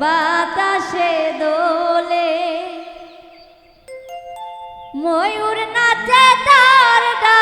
বাতাসে দোলে। ময়ূর নাচে তার ডা